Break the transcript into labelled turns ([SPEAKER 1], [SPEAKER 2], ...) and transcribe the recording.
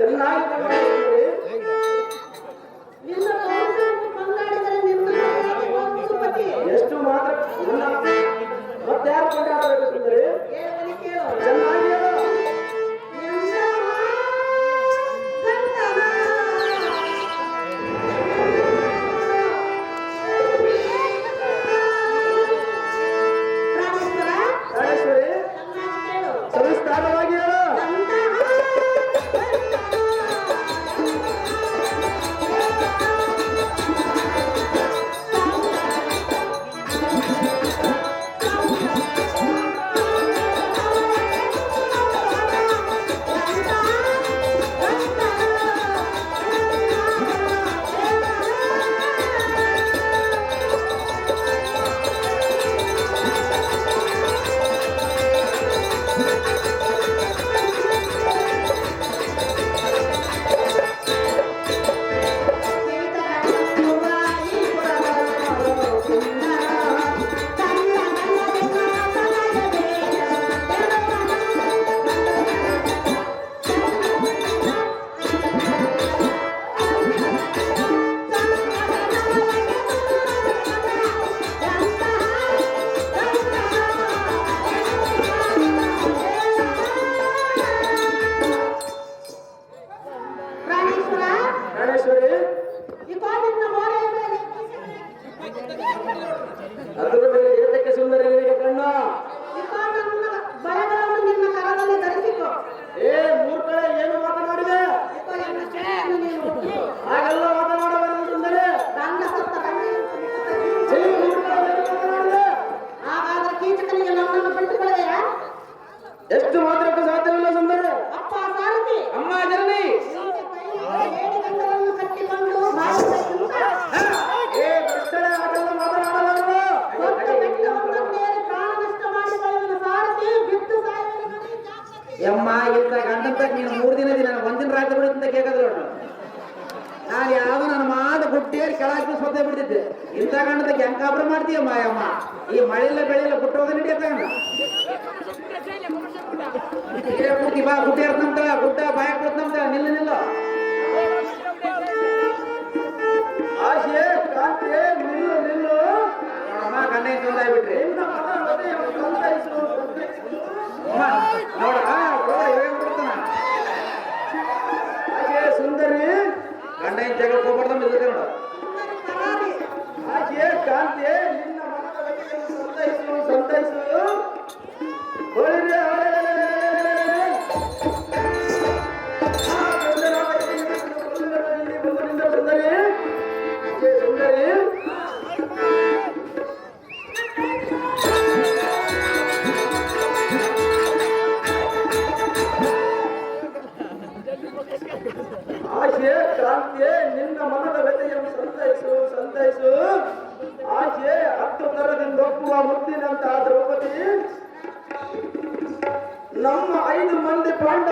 [SPEAKER 1] tonight the world
[SPEAKER 2] ಎಮ್ಮ ಇಂತ ಗಂಡಂತ ನೀನು ಮೂರು ದಿನ ದಿನ, ಒಂದಿನ ರಾತ್ರಿ ಬಿಡುತ್ತಂತ ಕೇಳಿದ್ರು ನಾನು ಯಾವ ನನ್ನ ಮಾತು ಗುಟ್ಟೆ ಕೆಳಕ್ಕೆ ಸ್ವತಃ ಬಿಡ್ತಿದ್ದೆ. ಇಂಥ ಗಂಡದ ಹೆಂಗಾಬ್ರು ಮಾಡ್ತೀಯಮ್ಮ ಅಮ್ಮ ಈ ಮಳೆಲ್ಲ ಬೆಳೆಯಲ್ಲ ಬಿಟ್ಟೋದ ನಡೆಯತ್ತ ಗುಟ್ಟಿ ಬಾ ಗುಡ್ಡ ಇರ್ತಂತ ಗುಡ್ಡ ಬಾಯ ಕೊಡ್ತಂತ ನಿಲ್ಲ ನಿಲ್ಲ.
[SPEAKER 3] ಆಶೆ, ಕಾಂತೆ, ನಿಲ್ಲು, ನಿಲ್ಲ.
[SPEAKER 2] ಅಮ್ಮ ಗಂಡ ತೊಂದ್ರೆ
[SPEAKER 3] ಬಿಟ್ರಿ வந்து புகழ்ந்த